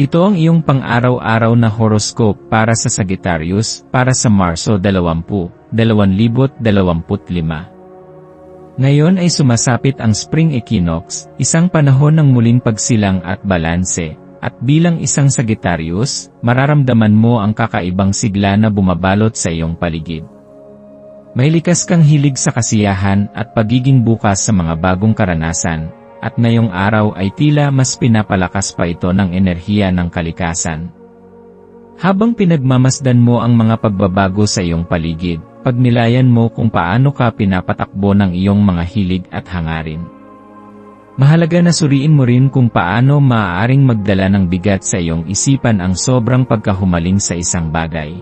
Ito ang iyong pang-araw-araw na horoscope para sa Sagittarius para sa Marso 20, 2025. Ngayon ay sumasapit ang Spring Equinox, isang panahon ng muling pagsilang at balanse, at bilang isang Sagittarius, mararamdaman mo ang kakaibang sigla na bumabalot sa iyong paligid. May likas kang hilig sa kasiyahan at pagiging bukas sa mga bagong karanasan, at ngayong araw ay tila mas pinapalakas pa ito ng enerhiya ng kalikasan. Habang pinagmamasdan mo ang mga pagbabago sa iyong paligid, pagnilayan mo kung paano ka pinapatakbo ng iyong mga hilig at hangarin. Mahalaga na suriin mo rin kung paano maaaring magdala ng bigat sa iyong isipan ang sobrang pagkahumaling sa isang bagay.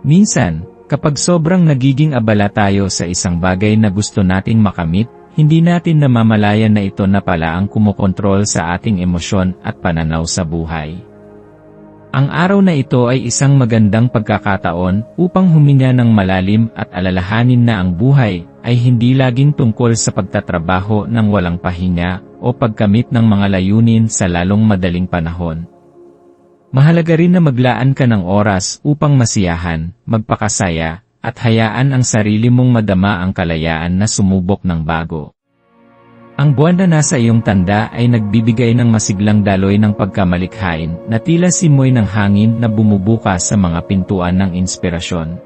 Minsan, kapag sobrang nagiging abala tayo sa isang bagay na gusto nating makamit, hindi natin namamalayan na ito na pala ang kumokontrol sa ating emosyon at pananaw sa buhay. Ang araw na ito ay isang magandang pagkakataon upang huminga ng malalim at alalahanin na ang buhay ay hindi laging tungkol sa pagtatrabaho ng walang pahinga o pagkamit ng mga layunin sa lalong madaling panahon. Mahalaga rin na maglaan ka ng oras upang masiyahan, magpakasaya, at hayaan ang sarili mong madama ang kalayaan na sumubok ng bago. Ang buwan na nasa iyong tanda ay nagbibigay ng masiglang daloy ng pagkamalikhain na tila simoy ng hangin na bumubukas sa mga pintuan ng inspirasyon.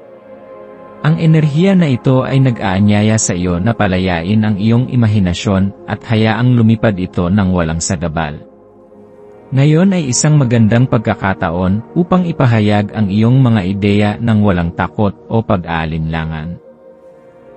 Ang enerhiya na ito ay nag-aanyaya sa iyo na palayain ang iyong imahinasyon at hayaang lumipad ito ng walang sagabal. Ngayon ay isang magandang pagkakataon upang ipahayag ang iyong mga ideya ng walang takot o pag-aalinlangan.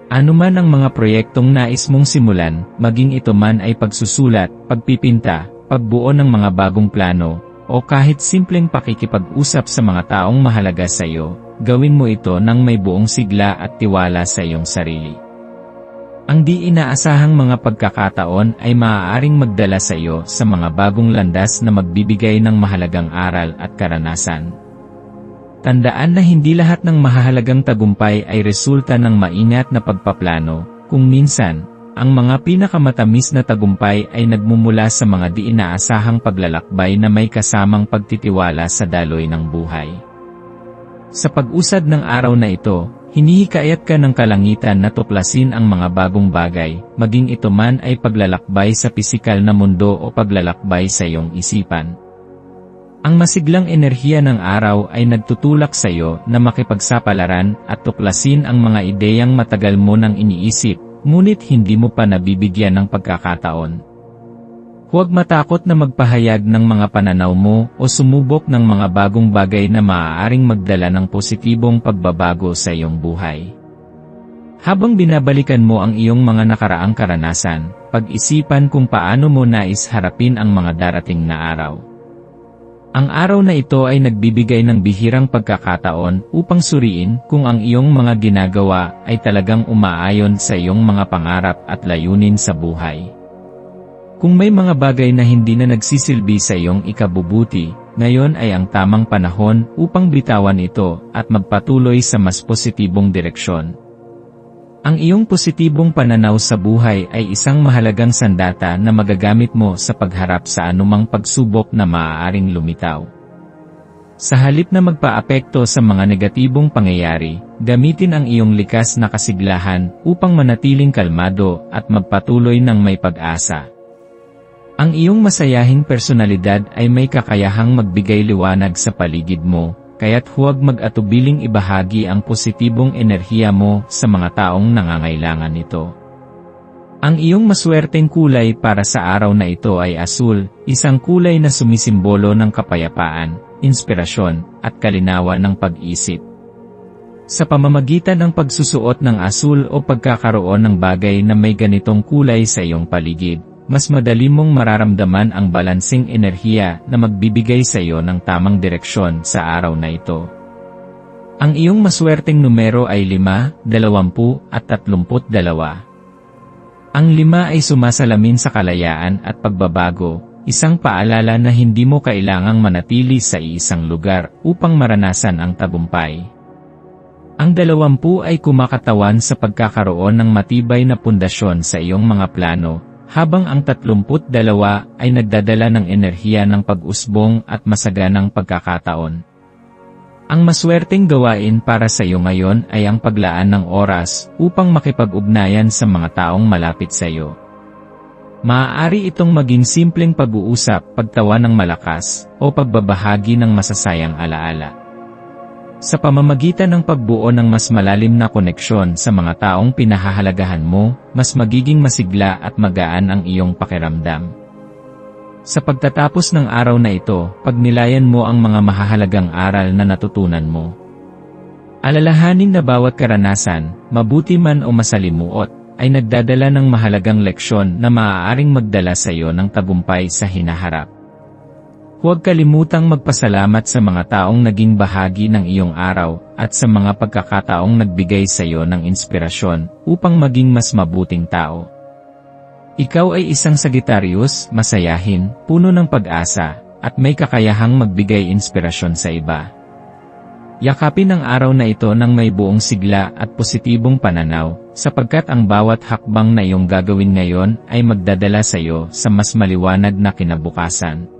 Ano man ang mga proyektong nais mong simulan, maging ito man ay pagsusulat, pagpipinta, pagbuo ng mga bagong plano, o kahit simpleng pakikipag-usap sa mga taong mahalaga sa iyo, gawin mo ito nang may buong sigla at tiwala sa iyong sarili. Ang di inaasahang mga pagkakataon ay maaaring magdala sa iyo sa mga bagong landas na magbibigay ng mahalagang aral at karanasan. Tandaan na hindi lahat ng mahalagang tagumpay ay resulta ng maingat na pagpaplano, kung minsan, ang mga pinakamatamis na tagumpay ay nagmumula sa mga di inaasahang paglalakbay na may kasamang pagtitiwala sa daloy ng buhay. Sa pag-usad ng araw na ito, Hinihikayat ka ng kalangitan na tuklasin ang mga bagong bagay, maging ito man ay paglalakbay sa pisikal na mundo o paglalakbay sa iyong isipan. Ang masiglang enerhiya ng araw ay nagtutulak sa iyo na makipagsapalaran at tuklasin ang mga ideyang matagal mo nang iniisip, ngunit hindi mo pa nabibigyan ng pagkakataon. Huwag matakot na magpahayag ng mga pananaw mo o sumubok ng mga bagong bagay na maaaring magdala ng positibong pagbabago sa iyong buhay. Habang binabalikan mo ang iyong mga nakaraang karanasan, pag-isipan kung paano mo nais harapin ang mga darating na araw. Ang araw na ito ay nagbibigay ng bihirang pagkakataon upang suriin kung ang iyong mga ginagawa ay talagang umaayon sa iyong mga pangarap at layunin sa buhay. Kung may mga bagay na hindi na nagsisilbi sa iyong ikabubuti, ngayon ay ang tamang panahon upang bitawan ito at magpatuloy sa mas positibong direksyon. Ang iyong positibong pananaw sa buhay ay isang mahalagang sandata na magagamit mo sa pagharap sa anumang pagsubok na maaaring lumitaw. Sa halip na magpaapekto sa mga negatibong pangyayari, gamitin ang iyong likas na kasiglahan upang manatiling kalmado at magpatuloy ng may pag-asa. Ang iyong masayahing personalidad ay may kakayahang magbigay liwanag sa paligid mo, kaya't huwag mag-atubiling ibahagi ang positibong enerhiya mo sa mga taong nangangailangan nito. Ang iyong maswerteng kulay para sa araw na ito ay asul, isang kulay na sumisimbolo ng kapayapaan, inspirasyon, at kalinawan ng pag-isip. Sa pamamagitan ng pagsusuot ng asul o pagkakaroon ng bagay na may ganitong kulay sa iyong paligid, mas madali mong mararamdaman ang balansing enerhiya na magbibigay sa iyo ng tamang direksyon sa araw na ito. Ang iyong maswerteng numero ay 5, 20 at 32. Ang 5 ay sumasalamin sa kalayaan at pagbabago, isang paalala na hindi mo kailangang manatili sa isang lugar upang maranasan ang tagumpay. Ang dalawampu ay kumakatawan sa pagkakaroon ng matibay na pundasyon sa iyong mga plano, habang ang tatlumput dalawa ay nagdadala ng enerhiya ng pag-usbong at masaganang pagkakataon. Ang maswerteng gawain para sa iyo ngayon ay ang paglaan ng oras upang makipag-ugnayan sa mga taong malapit sa iyo. Maaari itong maging simpleng pag-uusap, pagtawa ng malakas, o pagbabahagi ng masasayang alaala. Sa pamamagitan ng pagbuo ng mas malalim na koneksyon sa mga taong pinahahalagahan mo, mas magiging masigla at magaan ang iyong pakiramdam. Sa pagtatapos ng araw na ito, pagnilayan mo ang mga mahahalagang aral na natutunan mo. Alalahanin na bawat karanasan, mabuti man o masalimuot, ay nagdadala ng mahalagang leksyon na maaaring magdala sa iyo ng tagumpay sa hinaharap. Huwag kalimutang magpasalamat sa mga taong naging bahagi ng iyong araw at sa mga pagkakataong nagbigay sa iyo ng inspirasyon upang maging mas mabuting tao. Ikaw ay isang Sagittarius, masayahin, puno ng pag-asa, at may kakayahang magbigay inspirasyon sa iba. Yakapin ang araw na ito ng may buong sigla at positibong pananaw, sapagkat ang bawat hakbang na iyong gagawin ngayon ay magdadala sa iyo sa mas maliwanag na kinabukasan.